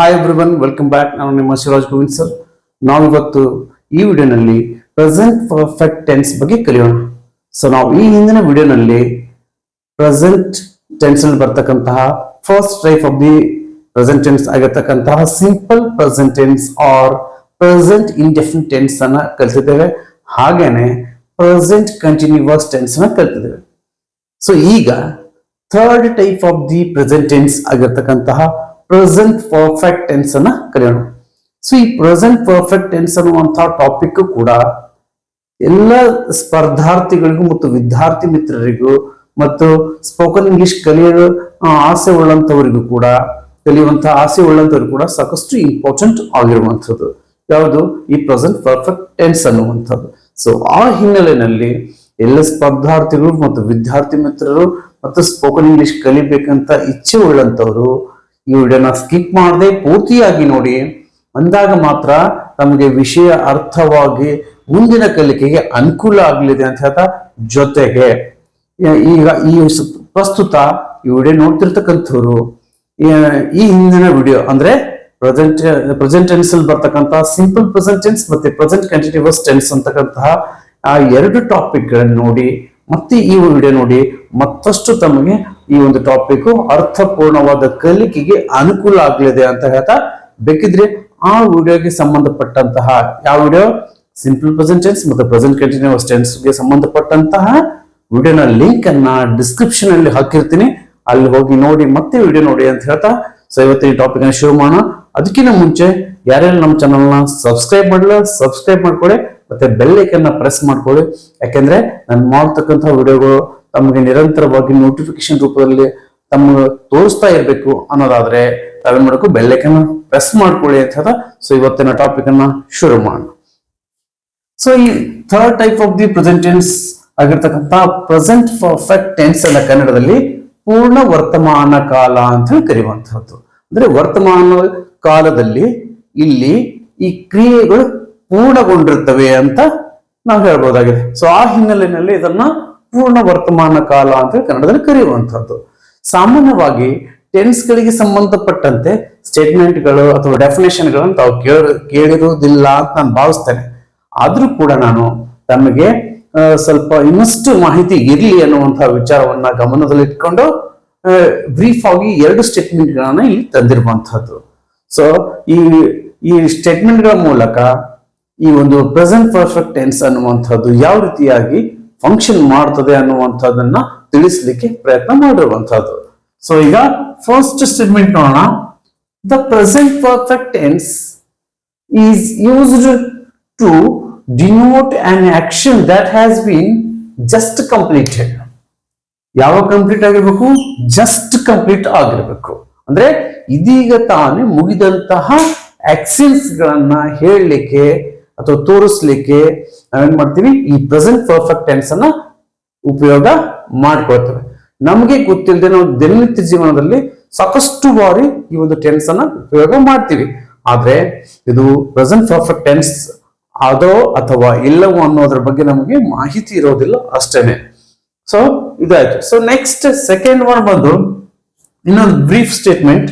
Hi everyone welcome back ನಾನು ನಿಮ್ಮ Shivraj Govind sir ನಾವಿವತ್ತು ಈ ವಿಡಿಯೋನಲ್ಲಿ ಪ್ರೆಸೆಂಟ್ ಪರ್ಫೆಕ್ಟ್ ಟೆನ್ಸ್ ಬಗ್ಗೆ ಕಲಿಯೋಣ. ಸೊ ನಾವು ಈ ಹಿಂದಿನ ವಿಡಿಯೋನಲ್ಲಿ ಪ್ರೆಸೆಂಟ್ ಟೆನ್ಸ್ ಅಲ್ಲಿ ಬರ್ತಕ್ಕಂತಹ first type of the present tense ಆಗಿರ್ತಕ್ಕಂತಹ simple present tense or present indefinite tense ಅನ್ನ ಕಲಿತಿದ್ದೇವೆ. ಹಾಗೇನೆ ಪ್ರೆಸೆಂಟ್ ಕಂಟಿನ್ಯೂವಸ್ ಟೆನ್ಸ್ ಅನ್ನ ಕಲಿತಿದ್ದೇವೆ. ಸೊ ಈಗ third type of the present tense ಆಗಿರ್ತಕ್ಕಂತಹ present perfect tense ಅನ್ನ ಕರೆಯೋಣ. ಸೊ ಈ ಪ್ರೆಸೆಂಟ್ ಪರ್ಫೆಕ್ಟ್ ಟೆನ್ಸ್ ಅನ್ನುವಂತಹ ಟಾಪಿಕ್ ಕೂಡ ಎಲ್ಲ ಸ್ಪರ್ಧಾರ್ಥಿಗಳಿಗೂ ಮತ್ತು ವಿದ್ಯಾರ್ಥಿ ಮಿತ್ರರಿಗೂ ಮತ್ತು ಸ್ಪೋಕನ್ ಇಂಗ್ಲಿಷ್ ಕಲಿಯಲು ಆಸೆ ಉಳ್ಳಂತವರಿಗೂ ಕೂಡ ಕಲಿಯುವಂತಹ ಆಸೆ ಉಳ್ಳಂಥವ್ರಿಗೂ ಕೂಡ ಸಾಕಷ್ಟು ಇಂಪಾರ್ಟೆಂಟ್ ಆಗಿರುವಂಥದ್ದು. ಯಾವುದು? ಈ ಪ್ರೆಸೆಂಟ್ ಪರ್ಫೆಕ್ಟ್ ಟೆನ್ಸ್ ಅನ್ನುವಂಥದ್ದು. ಸೊ ಆ ಹಿನ್ನೆಲೆಯಲ್ಲಿ ಎಲ್ಲ ಸ್ಪರ್ಧಾರ್ಥಿಗಳು ಮತ್ತು ವಿದ್ಯಾರ್ಥಿ ಮಿತ್ರರು ಮತ್ತು ಸ್ಪೋಕನ್ ಇಂಗ್ಲಿಷ್ ಕಲಿಬೇಕಂತ ಇಚ್ಛೆ ಉಳ್ಳಂತವರು ಈ ವಿಡಿಯೋನ ಸ್ಕಿಪ್ ಮಾಡದೆ ಪೂರ್ತಿಯಾಗಿ ನೋಡಿ. ಅಂದಾಗ ಮಾತ್ರ ನಮಗೆ ವಿಷಯ ಅರ್ಥವಾಗಿ ಮುಂದಿನ ಕಲಿಕೆಗೆ ಅನುಕೂಲ ಆಗಲಿದೆ ಅಂತ ಹೇಳ್ತಾ ಜೊತೆಗೆ. ಈಗ ಈ ಪ್ರಸ್ತುತ ಈ ವಿಡಿಯೋ ನೋಡ್ತಿರ್ತಕ್ಕಂಥವ್ರು ಈ- ಹಿಂದಿನ ವಿಡಿಯೋ ಅಂದ್ರೆ ಪ್ರೆಸೆಂಟ್ ಪ್ರೆಸೆಂಟ್ ಟೆನ್ಸ್ ಅಲ್ಲಿ ಬರ್ತಕ್ಕಂತಹ ಸಿಂಪಲ್ ಪ್ರೆಸೆಂಟ್ ಟೆನ್ಸ್ ಮತ್ತೆ ಪ್ರೆಸೆಂಟ್ ಕಂಟಿನ್ಯೂಸ್ ಟೆನ್ಸ್ ಅಂತಕ್ಕಂತಹ ಆ ಎರಡು ಟಾಪಿಕ್ ಗಳನ್ನ ನೋಡಿ ಮತ್ತೆ ಈ ವಿಡಿಯೋ ನೋಡಿ ಮತ್ತಷ್ಟು ತಮಗೆ ಈ ಒಂದು ಟಾಪಿಕ್ ಅರ್ಥಪೂರ್ಣವಾದ ಕಲಿಕೆಗೆ ಅನುಕೂಲ ಆಗಲಿದೆ ಅಂತ ಹೇಳ್ತಾ ಬೇಕಿದ್ರೆ ಆ ವಿಡಿಯೋಗೆ ಸಂಬಂಧಪಟ್ಟಂತಹ ಯಾವ ವಿಡಿಯೋ ಸಿಂಪಲ್ ಪ್ರೆಸೆಂಟ್ ಟೆನ್ಸ್ ಮತ್ತು ಪ್ರೆಸೆಂಟ್ ಕಂಟಿನ್ಯೂಸ್ ಟೆನ್ಸ್ಗೆ ಸಂಬಂಧಪಟ್ಟಂತಹ ವಿಡಿಯೋನ ಲಿಂಕ್ ಅನ್ನ ಡಿಸ್ಕ್ರಿಪ್ಷನ್ ಅಲ್ಲಿ ಹಾಕಿರ್ತೀನಿ. ಅಲ್ಲಿ ಹೋಗಿ ನೋಡಿ ಮತ್ತೆ ವಿಡಿಯೋ ನೋಡಿ ಅಂತ ಹೇಳ್ತಾ. ಸೊ ಇವತ್ತಿನ ಟಾಪಿಕ್ ಅನ್ನು ಶುರು ಮಾಡೋಣ. ಅದಕ್ಕಿಂತ ಮುಂಚೆ ಯಾರ್ಯಾರು ನಮ್ಮ ಚಾನಲ್ನ ಸಬ್ಸ್ಕ್ರೈಬ್ ಮಾಡಲ್ಲ ಸಬ್ಸ್ಕ್ರೈಬ್ ಮಾಡ್ಕೊಳ್ಳಿ ಮತ್ತೆ ಬೆಲ್ ಐಕನ್ನ ಪ್ರೆಸ್ ಮಾಡ್ಕೊಳ್ಳಿ. ಯಾಕೆಂದ್ರೆ ನಾನು ಮಾಡ್ತಕ್ಕಂಥ ವಿಡಿಯೋಗಳು ತಮಗೆ ನಿರಂತರವಾಗಿ ನೋಟಿಫಿಕೇಶನ್ ರೂಪದಲ್ಲಿ ತಮ್ಮ ತೋರಿಸ್ತಾ ಇರಬೇಕು ಅನ್ನೋದಾದ್ರೆ ತಾವೇನ್ ಮಾಡಬೇಕು ಬೆಲ್ ಐಕನ್ ಪ್ರೆಸ್ ಮಾಡ್ಕೊಳ್ಳಿ ಅಂತ ಸೊ ಇವತ್ತಿನ ಟಾಪಿಕ್ ಅನ್ನ ಶುರು ಮಾಡೋಣ. ಸೊ ಈ third type of the present tense ಆಗಿರ್ತಕ್ಕಂಥ ಪ್ರೆಸೆಂಟ್ ಪರ್ಫೆಕ್ಟ್ ಟೆನ್ಸ್ ಅನ್ನ ಕನ್ನಡದಲ್ಲಿ ಪೂರ್ಣ ವರ್ತಮಾನ ಕಾಲ ಅಂತ ಹೇಳಿ ಕರೆಯುವಂತಹದ್ದು. ಅಂದ್ರೆ ವರ್ತಮಾನ ಕಾಲದಲ್ಲಿ ಇಲ್ಲಿ ಈ ಕ್ರಿಯೆಗಳು ಪೂರ್ಣಗೊಂಡಿರ್ತವೆ ಅಂತ ನಾವು ಹೇಳ್ಬೋದಾಗಿದೆ. ಸೊ ಆ ಹಿನ್ನೆಲೆಯಲ್ಲಿ ಇದನ್ನ ಪೂರ್ಣ ವರ್ತಮಾನ ಕಾಲ ಅಂತ ಕನ್ನಡದಲ್ಲಿ ಕರೆಯುವಂಥದ್ದು. ಸಾಮಾನ್ಯವಾಗಿ ಟೆನ್ಸ್ ಗಳಿಗೆ ಸಂಬಂಧಪಟ್ಟಂತೆ ಸ್ಟೇಟ್ಮೆಂಟ್ಗಳು ಅಥವಾ ಡೆಫಿನೇಷನ್ಗಳನ್ನು ತಾವು ಕೇಳ, ಕೇಳಿರುವುದಿಲ್ಲ ಅಂತ ನಾನು ಭಾವಿಸ್ತೇನೆ. ಆದ್ರೂ ಕೂಡ ನಾನು ತಮಗೆ ಸ್ವಲ್ಪ ಇನ್ನಷ್ಟು ಮಾಹಿತಿ ಇರಲಿ ಅನ್ನುವಂತಹ ವಿಚಾರವನ್ನ ಗಮನದಲ್ಲಿಟ್ಕೊಂಡು ಬ್ರೀಫ್ ಆಗಿ ಎರಡು ಸ್ಟೇಟ್ಮೆಂಟ್ ಗಳನ್ನ ಇಲ್ಲಿ ತಂದಿರುವಂತಹದ್ದು ಸೊ ಈ ಈ ಸ್ಟೇಟ್ಮೆಂಟ್ಗಳ ಮೂಲಕ ಈ ಒಂದು ಪ್ರೆಸೆಂಟ್ ಪರ್ಫೆಕ್ಟ್ ಟೆನ್ಸ್ ಅನ್ನುವಂಥದ್ದು ಯಾವ ರೀತಿಯಾಗಿ ಫಂಕ್ಷನ್ ಮಾಡ್ತದೆ ಅನ್ನುವಂಥದ್ದನ್ನ ತಿಳಿಸ್ಲಿಕ್ಕೆ ಪ್ರಯತ್ನ ಮಾಡಿರುವಂತಹದ್ದು ಸೊ ಈಗ ಫಸ್ಟ್ ಸ್ಟೇಟ್ಮೆಂಟ್ ನೋಡೋಣ. The present perfect tense is used to denote an action that has been just completed. ಯಾವ ಕಂಪ್ಲೀಟ್ ಆಗಿರ್ಬೇಕು? ಜಸ್ಟ್ ಕಂಪ್ಲೀಟ್ ಆಗಿರ್ಬೇಕು. ಅಂದ್ರೆ ಇದೀಗ ತಾನೇ ಮುಗಿದಂತಹ ಆಕ್ಷನ್ಸ್ ಗಳನ್ನ ಹೇಳಲಿಕ್ಕೆ ಅಥವಾ ತೋರಿಸ್ಲಿಕ್ಕೆ ನಾವೇನ್ ಮಾಡ್ತೀವಿ? ಈ ಪ್ರೆಸೆಂಟ್ ಪರ್ಫೆಕ್ಟ್ ಟೆನ್ಸ್ ಅನ್ನ ಉಪಯೋಗ ಮಾಡ್ಕೊಳ್ತೇವೆ. ನಮಗೆ ಗೊತ್ತಿಲ್ಲದೆ ನಾವು ದಿನನಿತ್ಯ ಜೀವನದಲ್ಲಿ ಸಾಕಷ್ಟು ಬಾರಿ ಈ ಒಂದು ಟೆನ್ಸ್ ಅನ್ನ ಉಪಯೋಗ ಮಾಡ್ತೀವಿ. ಆದ್ರೆ ಇದು ಪ್ರೆಸೆಂಟ್ ಪರ್ಫೆಕ್ಟ್ ಟೆನ್ಸ್ ಅದೋ ಅಥವಾ ಇಲ್ಲವೋ ಅನ್ನೋದ್ರ ಬಗ್ಗೆ ನಮಗೆ ಮಾಹಿತಿ ಇರೋದಿಲ್ಲ ಅಷ್ಟೇನೆ. ಸೊ ಇದಾಯ್ತು. ಸೊ ನೆಕ್ಸ್ಟ್ ಸೆಕೆಂಡ್ ಒನ್ ಬಂದು ಇನ್ನೊಂದು brief statement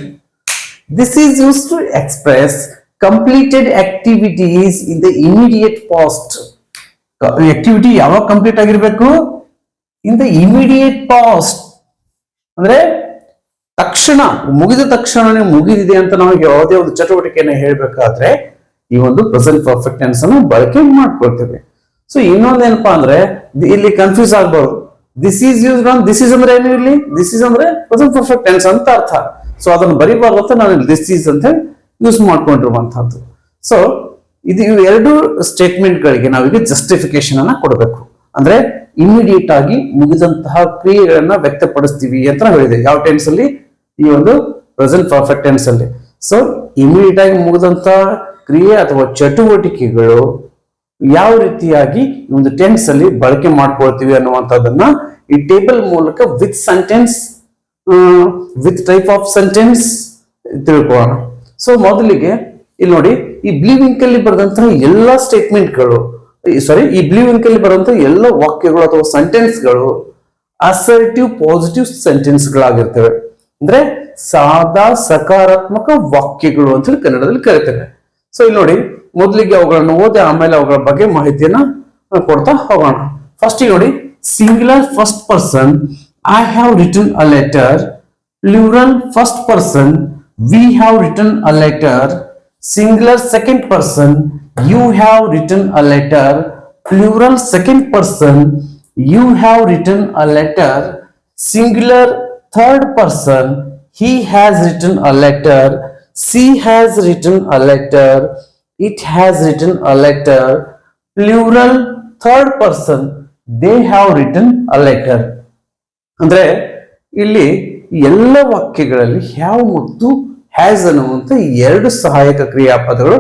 this is use to express completed activities in the immediate past activity ಯಾವಾಗ ಕಂಪ್ಲೀಟ್ ಆಗಿರ್ಬೇಕು? ಇನ್ ದ ಇಮಿಡಿಯೇಟ್ ಪಾಸ್ಟ್ ಅಂದ್ರೆ ತಕ್ಷಣ, ಮುಗಿದ ತಕ್ಷಣನೇ ಮುಗಿದಿದೆ ಅಂತ ನಾವು ಯಾವುದೇ ಒಂದು ಚಟುವಟಿಕೆಯನ್ನು ಹೇಳ್ಬೇಕಾದ್ರೆ ಈ ಒಂದು ಪ್ರೆಸೆಂಟ್ ಪರ್ಫೆಕ್ಟ್ ಟೆನ್ಸ್ ಅನ್ನು ಬಳಕೆ ಮಾಡ್ಕೊಳ್ತೇವೆ. ಸೊ ಇನ್ನೊಂದೇನಪ್ಪಾ ಅಂದ್ರೆ ಇಲ್ಲಿ ಕನ್ಫ್ಯೂಸ್ ಆಗ್ಬಾರ್ದು this is use on this is ಅಂದ್ರೆ ಏನು ಇಲ್ಲಿ ದಿಸ್ ಈಸ್ ಅಂದ್ರೆ ಪ್ರೆಸೆಂಟ್ ಪರ್ಫೆಕ್ಟ್ ಟೆನ್ಸ್ ಅಂತ ಅರ್ಥ. ಸೊ ಅದನ್ನು ಬರಿಬಾರ್ದು ಅಂತ ನಾನು ದಿಸ್ ಈಸ್ ಅಂತ ಯೂಸ್ ಮಾಡ್ಕೊಂಡಿರುವಂತಹದ್ದು ಸೊ ಇದು ಇವು ಎರಡು ಸ್ಟೇಟ್ಮೆಂಟ್ ಗಳಿಗೆ ನಾವೀಗ ಜಸ್ಟಿಫಿಕೇಶನ್ ಅನ್ನ ಕೊಡಬೇಕು. ಅಂದ್ರೆ ಇಮಿಡಿಯೇಟ್ ಆಗಿ ಮುಗಿದಂತಹ ಕ್ರಿಯೆಗಳನ್ನ ವ್ಯಕ್ತಪಡಿಸ್ತೀವಿ ಅಂತ ಹೇಳಿದೆ ಯಾವ ಟೆನ್ಸ್ ಅಲ್ಲಿ? ಈ ಒಂದು ಪ್ರೆಸೆಂಟ್ ಪರ್ಫೆಕ್ಟ್ ಟೆನ್ಸ್ ಅಲ್ಲಿ. ಸೊ ಇಮಿಡಿಯೇಟ್ ಆಗಿ ಮುಗಿದಂತಹ ಕ್ರಿಯೆ ಅಥವಾ ಚಟುವಟಿಕೆಗಳು ಯಾವ ರೀತಿಯಾಗಿ ಒಂದು ಟೆನ್ಸ್ ಅಲ್ಲಿ ಬಳಕೆ ಮಾಡ್ಕೊಳ್ತೀವಿ ಅನ್ನುವಂಥದ್ದನ್ನ ಈ ಟೇಬಲ್ ಮೂಲಕ with sentence with type of sentence ತಿಳ್ಕೊಳ್ಳೋಣ. ಸೊ ಮೊದಲಿಗೆ ಇಲ್ಲಿ ನೋಡಿ, ಈ ಬ್ಲೀವಿಂಗ್ ಅಲ್ಲಿ ಬರೆದಂತಹ ಎಲ್ಲಾ ಸ್ಟೇಟ್ಮೆಂಟ್ಗಳು ಸಾರಿ ಈ ಬ್ಲೀವಿಂಗ್ ಅಲ್ಲಿ ಬರುವಂತಹ ಎಲ್ಲ ವಾಕ್ಯಗಳು ಅಥವಾ ಸೆಂಟೆನ್ಸ್ಗಳು ಅಸರ್ಟಿವ್ ಪಾಸಿಟಿವ್ ಸೆಂಟೆನ್ಸ್ ಗಳಾಗಿರ್ತವೆ ಅಂದ್ರೆ ಸಾದಾ, ಸಕಾರಾತ್ಮಕ ವಾಕ್ಯಗಳು ಅಂತ ಹೇಳಿ ಕನ್ನಡದಲ್ಲಿ ಕರಿತೇವೆ. ಸೊ ಇಲ್ಲಿ ನೋಡಿ, ಮೊದಲಿಗೆ ಅವುಗಳನ್ನು ಓದಿ, ಆಮೇಲೆ ಅವುಗಳ ಬಗ್ಗೆ ಮಾಹಿತಿಯನ್ನ ಕೊಡ್ತಾ ಹೋಗೋಣ. ಫಸ್ಟ್ ನೋಡಿ singular first person I have written a letter plural first person we have written a letter singular second person you have written a letter plural second person you have written a letter singular third person he has written a letter she has written a letter it has written a letter plural third person they have written a letter ಅಂದ್ರೆ ಇಲ್ಲಿ ಎಲ್ಲ ವಾಕ್ಯಗಳಲ್ಲಿ have ಮತ್ತು has ಅನ್ನುವಂಥ ಎರಡು ಸಹಾಯಕ ಕ್ರಿಯಾಪದಗಳು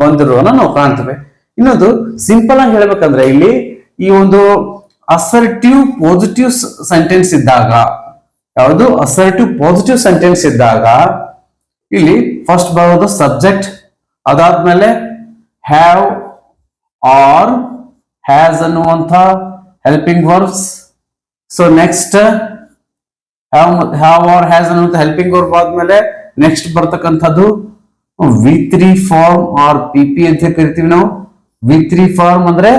ಬಂದಿರುವನ್ನ ನಾವು ಕಾಣ್ತೇವೆ. ಇನ್ನೊಂದು ಸಿಂಪಲ್ ಆಗಿ ಹೇಳ್ಬೇಕಂದ್ರೆ ಇಲ್ಲಿ ಈ ಒಂದು ಅಸರ್ಟಿವ್ ಪಾಸಿಟಿವ್ ಸೆಂಟೆನ್ಸ್ ಇದ್ದಾಗ, ಯಾವುದು? ಅಸರ್ಟಿವ್ ಪಾಸಿಟಿವ್ ಸೆಂಟೆನ್ಸ್ ಇದ್ದಾಗ ಇಲ್ಲಿ ಫಸ್ಟ್ ಬರೋದು ಸಬ್ಜೆಕ್ಟ್ ಅದಾದ್ಮೇಲೆ ಹ್ಯಾವ್ ಆರ್ ಹ್ಯಾಸ್ ಅನ್ನುವಂಥ helping verbs so next have have or has ಅನ್ನುವಂಥ ಹೆಲ್ಪಿಂಗ್ ವರ್ಬ್ ಆದ್ಮೇಲೆ ನೆಕ್ಸ್ಟ್ ಬರ್ತಕ್ಕಂಥದ್ದು V three form or P P ಅಂತ ಕರಿತೀವಿ ನಾವು. ವಿ ತ್ರೀ ಫಾರ್ಮ್ ಅಂದ್ರೆ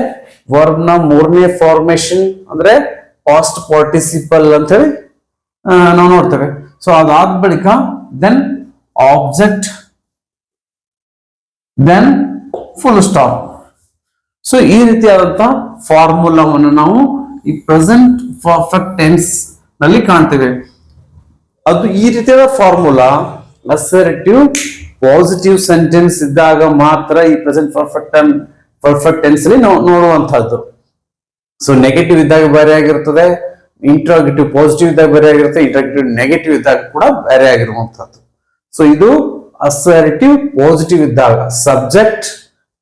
ವರ್ಬ್ನ ಮೂರನೇ ಫಾರ್ಮೇಶನ್ ಅಂದ್ರೆ ಪಾಸ್ಟ್ ಪಾರ್ಟಿಸಿಪಲ್ ಅಂತ ಹೇಳಿ ನಾವು ನೋಡ್ತೇವೆ. ಸೊ ಅದಾದ ಬಳಿಕ then object then full stop so ಈ ರೀತಿಯಾದಂತಹ ಫಾರ್ಮುಲಾವನ್ನು ನಾವು ಈ ಪ್ರೆಸೆಂಟ್ ಪರ್ಫೆಕ್ಟ್ ಟೆನ್ಸ್ನಲ್ಲಿ ಕಾಣ್ತೇವೆ. ಅದು ಈ ರೀತಿಯಾದ ಫಾರ್ಮುಲಾ ಅಸರ್ಟಿವ್ ಪಾಸಿಟಿವ್ ಸೆಂಟೆನ್ಸ್ ಇದ್ದಾಗ ಮಾತ್ರ ಈ ಪ್ರೆಸೆಂಟ್ ಪರ್ಫೆಕ್ಟ್ ಪರ್ಫೆಕ್ಟ್ ಟೆನ್ಸ್ ಅಲ್ಲಿ ನಾವು ನೋಡುವಂತಹದ್ದು ಸೊ ನೆಗೆಟಿವ್ ಇದ್ದಾಗ ಬೇರೆ ಆಗಿರ್ತದೆ ಇಂಟ್ರಾಗೇಟಿವ್ ಪಾಸಿಟಿವ್ ಇದ್ದಾಗ ಬೇರೆ ಆಗಿರುತ್ತೆ ಇಂಟ್ರಾಗೇಟಿವ್ ನೆಗೆಟಿವ್ ಇದ್ದಾಗ ಕೂಡ ಬೇರೆ ಆಗಿರುವಂತಹದ್ದು ಸೊ ಇದು ಅಸರ್ಟಿವ್ ಪಾಸಿಟಿವ್ ಇದ್ದಾಗ subject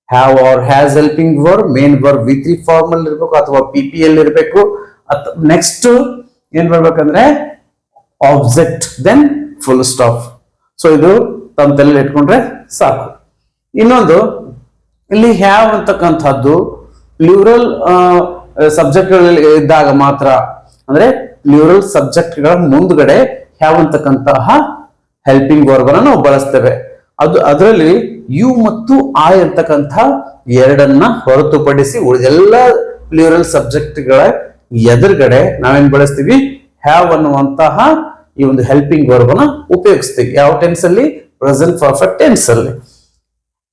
have or has helping verb main verb V three form ಅಲ್ಲಿ ಇರಬೇಕು ಅಥವಾ ಪಿ ಪಿ ಎಲ್ ಇರಬೇಕು. ನೆಕ್ಸ್ಟ್ ಏನ್ ಬರ್ಬೇಕಂದ್ರೆ object then full stop so ಇದು ತಮ್ಮ ತಲೆಯಲ್ಲಿ ಇಟ್ಕೊಂಡ್ರೆ ಸಾಕು. ಇನ್ನೊಂದು, ಇಲ್ಲಿ ಹ್ಯಾವ್ ಅಂತಕ್ಕಂಥದ್ದು ಲ್ಯೂರಲ್ ಸಬ್ಜೆಕ್ಟ್ಗಳಲ್ಲಿ ಇದ್ದಾಗ ಮಾತ್ರ, ಅಂದ್ರೆ ಪ್ಲೂರಲ್ ಸಬ್ಜೆಕ್ಟ್ಗಳ ಮುಂದ್ಗಡೆ ಹ್ಯಾವ್ ಅಂತಕ್ಕಂತಹ ಹೆಲ್ಪಿಂಗ್ ವರ್ಬ್ ಅನ್ನ ನಾವು ಬಳಸ್ತೇವೆ. ಅದು, ಅದರಲ್ಲಿ ಯು ಮತ್ತು ಐ ಅಂತಕ್ಕಂಥ ಎರಡನ್ನ ಹೊರತುಪಡಿಸಿ ಉಳಿದೆಲ್ಲ ಪ್ಲೂರಲ್ ಸಬ್ಜೆಕ್ಟ್ಗಳ ಎದುರುಗಡೆ ನಾವೇನ್ ಬಳಸ್ತೀವಿ? ಹ್ಯಾವ್ ಅನ್ನುವಂತಹ ಈ ಒಂದು ಹೆಲ್ಪಿಂಗ್ ವರ್ಬ್ ಅನ್ನ ಉಪಯೋಗಿಸ್ತೀವಿ. ಯಾವ ಟೆನ್ಸ್ ಅಲ್ಲಿ? ಪ್ರೆಸೆಂಟ್ ಪರ್ಫೆಕ್ಟ್ ಟೆನ್ಸ್ ಅಲ್ಲಿ.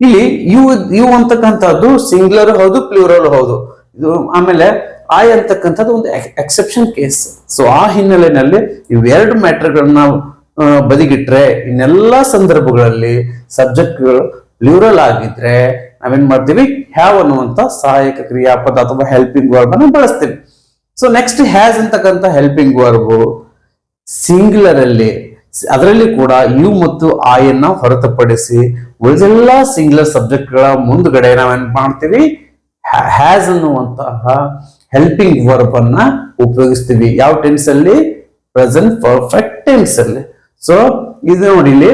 ಇಲ್ಲಿ ಯು ಯು ಅಂತಕ್ಕಂಥದ್ದು ಸಿಂಗ್ಲರ್ ಹೌದು ಪ್ಲೂರಲ್ ಹೌದು. ಇದು ಆಮೇಲೆ ಐ ಅಂತಕ್ಕಂಥದ್ದು ಒಂದು ಎಕ್ಸೆಪ್ಷನ್ ಕೇಸ್ ಸೊ ಆ ಹಿನ್ನೆಲೆಯಲ್ಲಿ ಇವೆರಡು ಮ್ಯಾಟರ್ಗಳನ್ನ ಬದಿಗಿಟ್ರೆ, ಇನ್ನೆಲ್ಲ ಸಂದರ್ಭಗಳಲ್ಲಿ ಸಬ್ಜೆಕ್ಟ್ಗಳು ಪ್ಲೂರಲ್ ಆಗಿದ್ರೆ ನಾವೇನ್ ಮಾಡ್ತೀವಿ? ಹ್ಯಾವ್ ಅನ್ನುವಂತ ಸಹಾಯಕ ಕ್ರಿಯಾಪದ ಅಥವಾ ಹೆಲ್ಪಿಂಗ್ ವರ್ಬ್ ಅನ್ನು ಬಳಸ್ತೀವಿ. ಸೊ ನೆಕ್ಸ್ಟ್ ಹ್ಯಾಸ್ ಅಂತಕ್ಕಂಥ ಹೆಲ್ಪಿಂಗ್ ವರ್ಬ್ ಸಿಂಗ್ಯುಲರ್ ಅಲ್ಲಿ ಅದರಲ್ಲಿ ಕೂಡ ಯು ಮತ್ತು ಆಯನ್ನ ಹೊರತುಪಡಿಸಿ ಉಳಿದೆಲ್ಲ ಸಿಂಗ್ಯುಲರ್ ಸಬ್ಜೆಕ್ಟ್ಗಳ ಮುಂದ್ಗಡೆ ನಾವೇನ್ ಮಾಡ್ತೀವಿ? ಹ್ಯಾಸ್ ಅನ್ನುವಂತಹ ಹೆಲ್ಪಿಂಗ್ ವರ್ಬ್ ಅನ್ನ ಉಪಯೋಗಿಸ್ತೀವಿ. ಯಾವ ಟೆನ್ಸ್ ಅಲ್ಲಿ? ಪ್ರೆಸೆಂಟ್ ಪರ್ಫೆಕ್ಟ್ ಟೆನ್ಸ್ ಅಲ್ಲಿ. ಸೊ ಇದು ನೋಡಿ ಇಲ್ಲಿ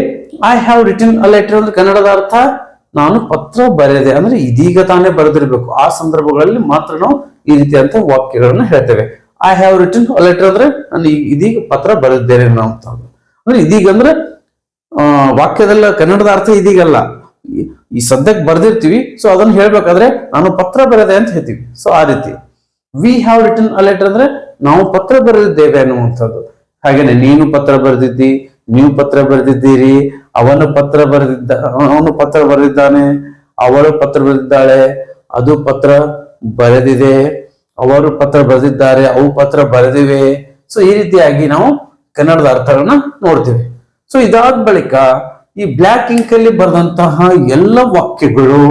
I have written a letter ಅಂದ್ರೆ ಕನ್ನಡದ ಅರ್ಥ ನಾನು ಪತ್ರ ಬರೆದೆ ಅಂದ್ರೆ ಇದೀಗ ತಾನೇ ಬರೆದಿರ್ಬೇಕು. ಆ ಸಂದರ್ಭಗಳಲ್ಲಿ ಮಾತ್ರ ನಾವು ಈ ರೀತಿಯಂತ ವಾಕ್ಯಗಳನ್ನು ಹೇಳ್ತೇವೆ. ಐ ಹ್ಯಾವ್ ರಿಟರ್ನ್ ಲೆಟರ್ ಅಂದ್ರೆ ನಾನು ಇದೀಗ ಪತ್ರ ಬರೆದಿದ್ದೇನೆ ಅಂತ ಅಂದ್ರೆ ಇದೀಗ ಅಂದ್ರೆ ವಾಕ್ಯದಲ್ಲ ಕನ್ನಡದ ಅರ್ಥ ಇದೀಗಲ್ಲ. ಈ- ಈ ಸದ್ಯಕ್ಕೆ ಬರ್ದಿರ್ತೀವಿ ಸೊ ಅದನ್ನ ಹೇಳ್ಬೇಕಾದ್ರೆ ನಾನು ಪತ್ರ ಬರೆದೆ ಅಂತ ಹೇಳ್ತೀವಿ. ಸೊ ಆ ರೀತಿ. We have written a letter ಅಂದ್ರೆ ನಾವು ಪತ್ರ ಬರೆದಿದ್ದೇವೆ ಅನ್ನುವಂಥದ್ದು. ಹಾಗೇನೆ, ನೀನು ಪತ್ರ ಬರೆದಿದ್ದಿ, ನೀವು ಪತ್ರ ಬರೆದಿದ್ದೀರಿ, ಅವನು ಪತ್ರ ಬರೆದಿದ್ದ ಅವನು ಪತ್ರ ಬರೆದಿದ್ದಾನೆ, ಅವಳು ಪತ್ರ ಬರೆದಿದ್ದಾಳೆ, ಅದು ಪತ್ರ ಬರೆದಿದೆ. ಅವರು ಪತ್ರ ಬರೆದಿದ್ದಾರೆ, ಅವು ಪತ್ರ ಬರೆದಿವೆ. ಸೊ ಈ ರೀತಿಯಾಗಿ ನಾವು ಕನ್ನಡದ ಅರ್ಥಗಳನ್ನ ನೋಡ್ತೀವಿ. ಸೊ ಇದಾದ ಬಳಿಕ ಈ ಬ್ಲ್ಯಾಕ್ ಇಂಕ್ ಅಲ್ಲಿ ಬರೆದಂತಹ ಎಲ್ಲ ವಾಕ್ಯಗಳು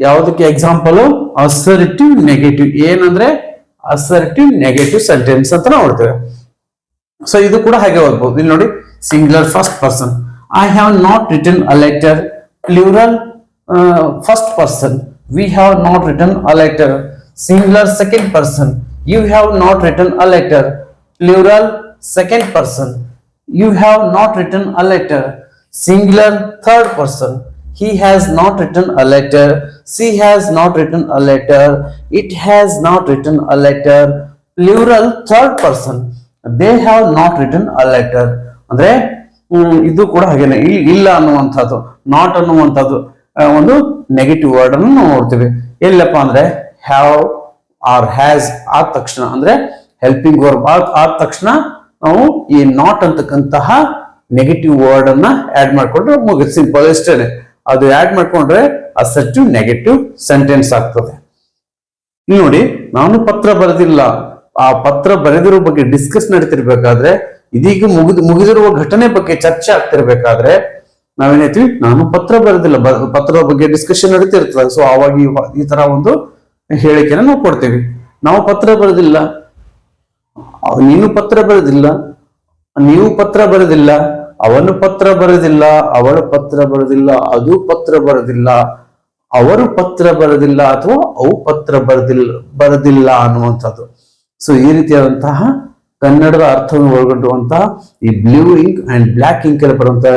ಯಾವುದಕ್ಕೆ ಎಕ್ಸಾಂಪಲ್ ಅಸರ್ಟಿವ್ ನೆಗೆಟಿವ್ ಏನಂದ್ರೆ? ಅಸರ್ಟಿವ್ ನೆಗೆಟಿವ್ ಸೆಂಟೆನ್ಸ್ ಅಂತ ನೋಡ್ತೇವೆ. ಸೊ ಇದು ಕೂಡ ಹಾಗೆ ಓದ್ಬೋದು. ಇಲ್ಲಿ ನೋಡಿ singular first person I have not written a letter plural first person we have not written a letter singular second person you have not written a letter plural second person you have not written a letter singular third person he has not written a letter. She has not written a letter. It has not written a letter. Plural third person. They have not written a letter. ಅಂದ್ರೆ ಇದು ಕೂಡ ಹಾಗೇನೆ. ಇಲ್- ಇಲ್ಲ ಅನ್ನುವಂಥದ್ದು not ಅನ್ನುವಂಥದ್ದು ಒಂದು negative word ಅನ್ನು ನೋಡ್ತೀವಿ. ಎಲ್ಲಪ್ಪ ಅಂದ್ರೆ ಹ್ಯಾವ್ ಆರ್ ಹ್ಯಾಸ್ ಆದ ತಕ್ಷಣ, ಅಂದ್ರೆ ಹೆಲ್ಪಿಂಗ್ ವರ್ಬ್ ಆದ ತಕ್ಷಣ ನಾವು ಈ ನಾಟ್ ಅಂತಕ್ಕಂತಹ ನೆಗೆಟಿವ್ ವರ್ಡ್ ಅನ್ನ ಆಡ್ ಮಾಡ್ಕೊಂಡ್ರೆ ಮುಗಿದ್ ಸಿಂಪಲ್ ಇಷ್ಟೇ ಅದು ಆಡ್ ಮಾಡ್ಕೊಂಡ್ರೆ ಅಸರ್ಟಿವ್ ನೆಗೆಟಿವ್ ಸೆಂಟೆನ್ಸ್ ಆಗ್ತದೆ. ನೋಡಿ, ನಾನು ಪತ್ರ ಬರೆದಿಲ್ಲ. ಆ ಪತ್ರ ಬರೆದಿರೋ ಬಗ್ಗೆ ಡಿಸ್ಕಸ್ ನಡೀತಿರ್ಬೇಕಾದ್ರೆ, ಇದೀಗ ಮುಗಿದು, ಮುಗಿದಿರುವ ಘಟನೆ ಬಗ್ಗೆ ಚರ್ಚೆ ಆಗ್ತಿರ್ಬೇಕಾದ್ರೆ, ನಾವೇನ್ ನಾನು ಪತ್ರ ಬರೆದಿಲ್ಲ. ಪತ್ರದ ಬಗ್ಗೆ ಡಿಸ್ಕಷನ್ ನಡೀತಿರ್ತದೆ. ಸೊ ಅವಾಗ ಈ ತರ ಒಂದು ಹೇಳಿಕೆನ ನಾವು ಕೊಡ್ತೇವೆ. ನಾವು ಪತ್ರ ಬರೆದಿಲ್ಲ. ನೀನು ಪತ್ರ ಬರೆದಿಲ್ಲ. ನೀವು ಪತ್ರ ಬರೆದಿಲ್ಲ. ಅವನು ಪತ್ರ ಬರೆದಿಲ್ಲ. ಅವಳು ಪತ್ರ ಬರೆದಿಲ್ಲ. ಅದು ಪತ್ರ ಬರೆದಿಲ್ಲ. ಅವರು ಪತ್ರ ಬರೆದಿಲ್ಲ ಅಥವಾ ಅವು ಪತ್ರ ಬರೆದಿಲ್ಲ ಬರೆದಿಲ್ಲ ಅನ್ನುವಂಥದ್ದು. ಸೊ ಈ ರೀತಿಯಾದಂತಹ ಕನ್ನಡದ ಅರ್ಥವನ್ನು ಒಳಗೊಂಡಿರುವಂತಹ ಈ blue ink and black ink ಅಲ್ಲಿ ಬರುವಂತಹ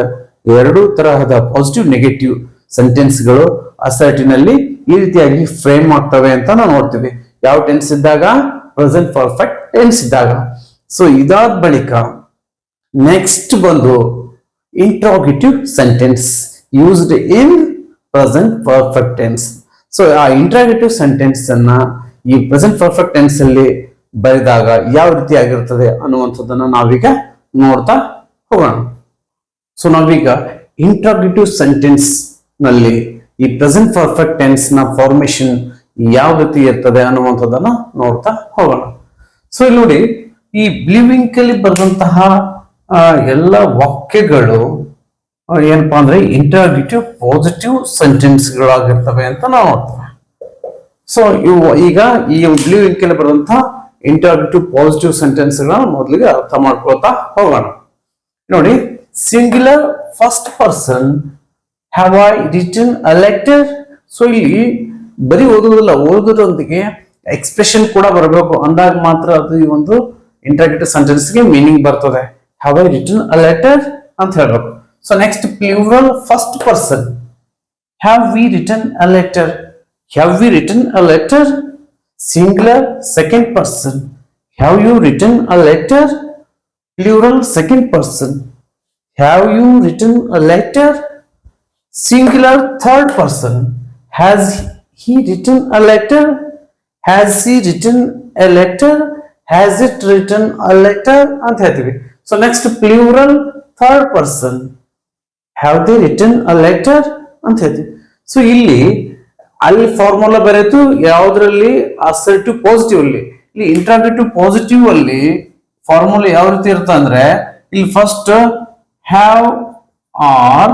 ಎರಡು ತರಹದ ಪಾಸಿಟಿವ್ ನೆಗೆಟಿವ್ ಸೆಂಟೆನ್ಸ್ಗಳು ಅಸರ್ಟಿನಲ್ಲಿ ಈ ರೀತಿಯಾಗಿ ಫ್ರೇಮ್ ಆಗ್ತವೆ ಅಂತ ನಾವು ನೋಡ್ತೀವಿ. ಯಾವ ಟೆನ್ಸ್ ಇದ್ದಾಗ? ಪ್ರೆಸೆಂಟ್ ಪರ್ಫೆಕ್ಟ್ ಟೆನ್ಸ್ ಇದ್ದಾಗ. ಸೊ ಇದಾದ ಬಳಿಕ ನೆಕ್ಸ್ಟ್ ಬಂದು interrogative sentence used in present perfect tense so ಆ ಇಂಟ್ರಾಗೇಟಿವ್ ಸೆಂಟೆನ್ಸ್ ಅನ್ನ ಈ ಪ್ರೆಸೆಂಟ್ ಪರ್ಫೆಕ್ಟ್ ಟೆನ್ಸ್ ಅಲ್ಲಿ ಬರೆದಾಗ ಯಾವ ರೀತಿ ಆಗಿರ್ತದೆ ಅನ್ನುವಂಥದ್ದನ್ನ ನಾವೀಗ ನೋಡ್ತಾ ಹೋಗೋಣ. ಸೊ ನಾವೀಗ ಇಂಟ್ರಾಗೇಟಿವ್ ಸೆಂಟೆನ್ಸ್ನಲ್ಲಿ ಈ ಪ್ರೆಸೆಂಟ್ ಪರ್ಫೆಕ್ಟ್ ಟೆನ್ಸ್ನ ಫಾರ್ಮೇಶನ್ ಯಾವ ರೀತಿ ಇರ್ತದೆ ಅನ್ನುವಂಥದ್ದನ್ನ ನೋಡ್ತಾ ಹೋಗೋಣ. ಸೊ ಇಲ್ಲಿ ನೋಡಿ, ಈ ಬ್ಲಿವಿಂಕ್ ಅಲ್ಲಿ ಬರೆದಂತಹ ಎಲ್ಲ ವಾಕ್ಯಗಳು ಏನಪ್ಪಾ ಅಂದ್ರೆ ಇಂಟರ್ಗೇಟಿವ್ ಪಾಸಿಟಿವ್ ಸೆಂಟೆನ್ಸ್ ಗಳಾಗಿರ್ತವೆ ಅಂತ ನಾವು ನೋಡ್ತೇವೆ. ಸೊ ಇವು ಈಗ ಈ ಬ್ಲೀವಿಂಕಲ್ಲಿ ಬರುವಂತಹ ಇಂಟರ್ಗೇಟಿವ್ ಪಾಸಿಟಿವ್ ಸೆಂಟೆನ್ಸ್ ಗಳನ್ನ ಮೊದಲಿಗೆ ಅರ್ಥ ಮಾಡ್ಕೊಳ್ತಾ ಹೋಗೋಣ. ನೋಡಿ singular first person have I written a letter so ಇಲ್ಲಿ ಬರೀ ಓದೋದಲ್ಲ ಓದೋದೊಂದಿಗೆ ಎಕ್ಸ್ಪ್ರೆಷನ್ ಕೂಡ ಬರಬೇಕು. ಅಂದಾಗ ಮಾತ್ರ ಅದು ಈ ಒಂದು ಇಂಟ್ರಾಕ್ಟಿವ್ ಸೆಂಟೆನ್ಸ್ಗೆ ಮೀನಿಂಗ್ ಬರ್ತದೆ. Have I written a letter ಅಂತ ಹೇಳಬೇಕು. So next plural first person have we written a letter have we written a letter singular second person have you written a letter plural second person have you written a letter Singular third person. Has he written a letter? Has he written a letter? Has it written a letter? ಅಂತ ಹೇಳ್ತೀವಿ so next plural third person have they written a letter ಅಂತ ಹೇಳ್ತೀವಿ so ಇಲ್ಲಿ, ಅಲ್ಲಿ formula ಬರೆದು ಯಾವ್ದ್ರಲ್ಲಿ assertive positive ಅಲ್ಲಿ, ಇಲ್ಲಿ ಇಂಟ್ರಾಗೇಟಿವ್ ಪಾಸಿಟಿವ್ ಅಲ್ಲಿ ಫಾರ್ಮುಲಾ ಯಾವ ರೀತಿ ಇರುತ್ತೆ ಅಂದ್ರೆ, ಇಲ್ಲಿ ಫಸ್ಟ್ ಹ್ಯಾವ್ ಆರ್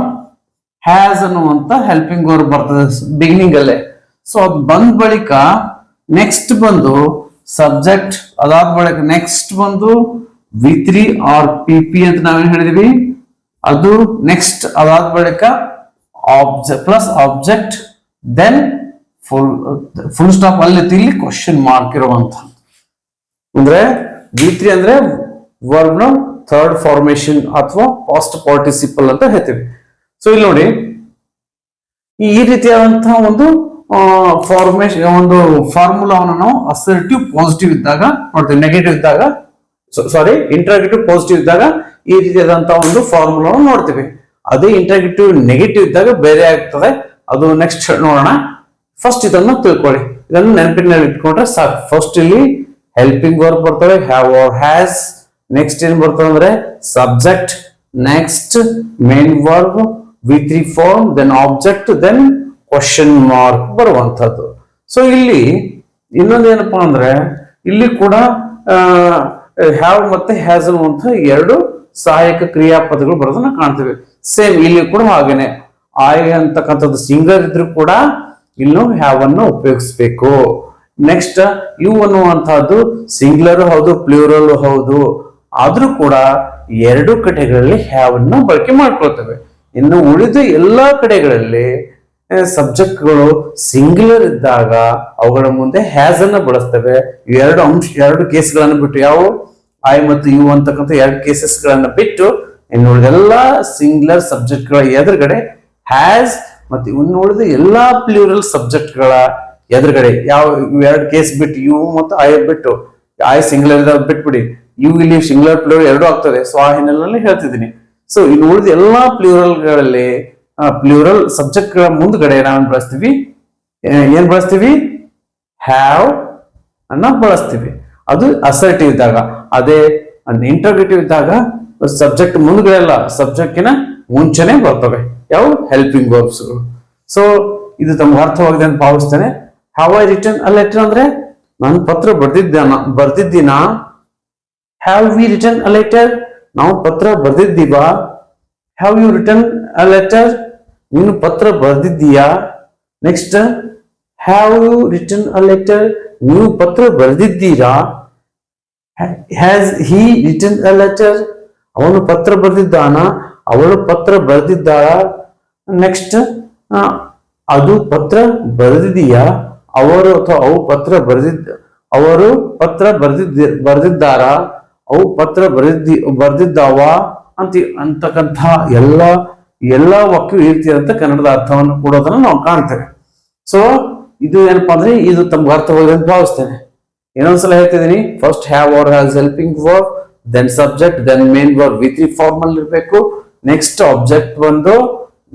ಹ್ಯಾಸ್ ಅನ್ನುವಂತ ಹೆಲ್ಪಿಂಗ್ ವರ್ಬ್ ಬರ್ತದೆ ಬಿಗಿನಿಂಗ್ ಅಲ್ಲೇ. ಸೊ ಅದು ಬಂದ ಬಳಿಕ ನೆಕ್ಸ್ಟ್ ಬಂದು ಸಬ್ಜೆಕ್ಟ್ ಅದಾದ ಬಳಿಕ ನೆಕ್ಸ್ಟ್ ಬಂದು V three or P P ಅಂತ ನಾವೇನ್ ಹೇಳಿದೀವಿ? ಅದು ನೆಕ್ಸ್ಟ್ ಅದಾದ ಬಳಿಕ object plus object then full full stop ಅಲ್ಲಿ ತಿಳಿ ಕ್ವಶನ್ ಮಾರ್ಕ್ ಇರುವಂತ. ಅಂದ್ರೆ ವಿ ತ್ರೀ ಅಂದ್ರೆ ವರ್ಬ್ನ ಥರ್ಡ್ ಫಾರ್ಮೇಶನ್ ಅಥವಾ ಪಾಸ್ಟ್ ಪಾರ್ಟಿಸಿಪಲ್ ಅಂತ ಹೇಳ್ತೀವಿ. ಸೊ ಇಲ್ಲಿ ನೋಡಿ. ಈ ರೀತಿಯಾದಂತಹ ಒಂದು ಫಾರ್ಮೇಶನ್ ಒಂದು ಫಾರ್ಮುಲಾವನ್ನು ನಾವು ಅಸರ್ಟಿವ್ ಪಾಸಿಟಿವ್ ಇದ್ದಾಗ ನೋಡ್ತೀವಿ ನೆಗೆಟಿವ್ ಇದ್ದಾಗ ಸಾರಿ ಇಂಟ್ರಾಗೇಟಿವ್ ಪಾಸಿಟಿವ್ ಇದ್ದಾಗ ಈ ರೀತಿಯಾದಂತಹ ಒಂದು ಫಾರ್ಮುಲಾವನ್ನು ನೋಡ್ತೀವಿ. ಅದೇ ಇಂಟ್ರಾಗೇಟಿವ್ ನೆಗೆಟಿವ್ ಇದ್ದಾಗ ಬೇರೆ ಆಗ್ತದೆ. ಅದು ನೆಕ್ಸ್ಟ್ ನೋಡೋಣ. ಫಸ್ಟ್ ಇದನ್ನು ತಿಳ್ಕೊಳ್ಳಿ. ಇದನ್ನು ನೆನಪಿನಲ್ಲಿ ಇಟ್ಕೊಂಡ್ರೆ ಸಾಕು. ಫಸ್ಟ್ ಇಲ್ಲಿ ಹೆಲ್ಪಿಂಗ್ ವರ್ಕ್ ಬರ್ತವೆ ಹ್ಯಾವ್ ಆರ್ ಹ್ಯಾಸ್ ನೆಕ್ಸ್ಟ್ ಏನ್ ಬರ್ತವೆ ಅಂದ್ರೆ subject next main verb V three form then object then question mark ಬರುವಂಥದ್ದು. ಸೊ ಇಲ್ಲಿ ಇನ್ನೊಂದು ಏನಪ್ಪಾ ಅಂದ್ರೆ, ಇಲ್ಲಿ ಕೂಡ ಹ್ಯಾವ್ ಮತ್ತೆ ಹ್ಯಾಸ್ ಅನ್ನುವಂಥ ಎರಡು ಸಹಾಯಕ ಕ್ರಿಯಾಪದಗಳು ಬರೋದನ್ನ ಕಾಣ್ತೀವಿ. ಸೇಮ್ ಇಲ್ಲಿ ಕೂಡ ಹಾಗೇನೆ. ಆಯ್ ಅಂತಕ್ಕಂಥದ್ದು ಸಿಂಗರ್ ಇದ್ರೂ ಕೂಡ ಇನ್ನು ಹ್ಯಾವ್ ಅನ್ನು ಉಪಯೋಗಿಸ್ಬೇಕು. ನೆಕ್ಸ್ಟ್ ಇವು ಅನ್ನುವಂಥದ್ದು ಸಿಂಗ್ಲರು ಹೌದು ಪ್ಲೂರಲ್ ಹೌದು. ಆದ್ರೂ ಕೂಡ ಎರಡು ಕಡೆಗಳಲ್ಲಿ ಹ್ಯಾವ್ ಅನ್ನು ಬಳಕೆ ಮಾಡ್ಕೊಳ್ತೇವೆ. ಇನ್ನು ಉಳಿದ ಎಲ್ಲ ಕಡೆಗಳಲ್ಲಿ ಸಬ್ಜೆಕ್ಟ್ಗಳು ಸಿಂಗ್ಯುಲರ್ ಇದ್ದಾಗ ಅವುಗಳ ಮುಂದೆ ಹ್ಯಾಸ್ ಅನ್ನ ಬಳಸ್ತವೆ. ಎರಡು ಅಂಶ, ಎರಡು ಕೇಸ್ಗಳನ್ನು ಬಿಟ್ಟು ಯಾವ ಐ ಮತ್ತು ಯು ಅಂತಕ್ಕಂಥ ಎರಡು ಕೇಸಸ್ ಗಳನ್ನ ಬಿಟ್ಟು ಇನ್ನು ಉಳಿದೆಲ್ಲ ಸಿಂಗ್ಯುಲರ್ ಸಬ್ಜೆಕ್ಟ್ಗಳ ಎದುರುಗಡೆ ಹ್ಯಾಸ್ ಮತ್ತು ಇನ್ನು ಉಳಿದ ಎಲ್ಲಾ ಪ್ಲೂರಲ್ ಸಬ್ಜೆಕ್ಟ್ಗಳ ಎದುರುಗಡೆ ಯಾವ ಎರಡು ಕೇಸ್ ಬಿಟ್ಟು ಯು ಮತ್ತು ಐ ಬಿಟ್ಟು, ಐ ಸಿಂಗ್ಯುಲರ್ ಬಿಟ್ಬಿಡಿ. ಯು, ಇಲ್ಲಿ ಸಿಂಗ್ಯುಲರ್, ಪ್ಲೂರಲ್ ಎರಡೂ ಆಗ್ತದೆ ಸೊ, ಆ ಹಿನ್ನೆಲೆಯಲ್ಲಿ ಹೇಳ್ತಿದ್ದೀನಿ. ಸೊ ಇನ್ನು ಉಳಿದ ಎಲ್ಲಾ ಪ್ಲೂರಲ್ಗಳಲ್ಲಿ ಪ್ಲೂರಲ್ ಸಬ್ಜೆಕ್ಟ್ಗಳ ಮುಂದ್ಗಡೆ ನಾವೇನ್ ಬಳಸ್ತೀವಿ? ಏನ್ ಬಳಸ್ತೀವಿ? ಹ್ಯಾವ್ ಅನ್ನ ಬಳಸ್ತೀವಿ. ಅದು ಅಸರ್ಟಿವ್ ಇದ್ದಾಗ, ಅದೇ ಇಂಟರ್ಗೇಟಿವ್ ಇದ್ದಾಗ ಸಬ್ಜೆಕ್ಟ್ ಮುಂದ್ಗಡೆ ಅಲ್ಲ ಸಬ್ಜೆಕ್ಟಿನ ಮುಂಚೆನೆ ಬರ್ತವೆ. ಯಾವ? ಹೆಲ್ಪಿಂಗ್ ವರ್ಬ್ಸ್ಗಳು ಸೊ ಇದು ತಮ್ಗೆ ಅರ್ಥವಾಗಿದೆ ಅಂತ ಭಾವಿಸ್ತೇನೆ. Have I written a letter ಅಂದ್ರೆ, ನಾನು ಪತ್ರ ಬರ್ದಿದ್ದಾನ ಬರ್ದಿದ್ದೀನಾ? Have we written a letter ನಾವು ಪತ್ರ ಬರೆದಿದ್ದೀವಾ? Have you written a letter ನೀನು ಪತ್ರ ಬರೆದಿದ್ದೀಯಾ? Next have you written a letter ನೀವು ಪತ್ರ ಬರೆದಿದ್ದೀರಾ? Has he written a letter ಅವನು ಪತ್ರ ಬರೆದಿದ್ದಾನ? ಅವಳು ಪತ್ರ ಬರೆದಿದ್ದಾಳ? ನೆಕ್ಸ್ಟ್ ಅದು ಪತ್ರ ಬರೆದಿದೆಯಾ ಅವರು ಅಥವಾ ಅವು ಪತ್ರ ಬರೆದಿದ್ದ ಅವರು ಪತ್ರ ಬರೆದಿದ್ದ ಬರೆದಿದ್ದಾರ? ಅವು ಪತ್ರ ಬರೆದಿ, ಬರೆದಿದ್ದಾವ ಅಂತ ಅಂತಕ್ಕಂಥ ಎಲ್ಲ ಎಲ್ಲ ವಾಕ್ಯ ಈ ಅಂತ ಕನ್ನಡದ ಅರ್ಥವನ್ನು ಕೊಡೋದನ್ನ ನಾವು ಕಾಣ್ತೇವೆ. ಸೊ ಇದು ಏನಪ್ಪಾ ಅಂದ್ರೆ ಇದು ತಮ್ಗೆ ಅರ್ಥವಾಗಿದೆ ಅಂತ ಭಾವಿಸ್ತೇನೆ. ಇನ್ನೊಂದ್ಸಲ ಹೇಳ್ತಿದ್ದೀನಿ first have or has helping verb then subject then main verb with three formal ಇರಬೇಕು. ನೆಕ್ಸ್ಟ್ ಆಬ್ಜೆಕ್ಟ್ ಬಂದು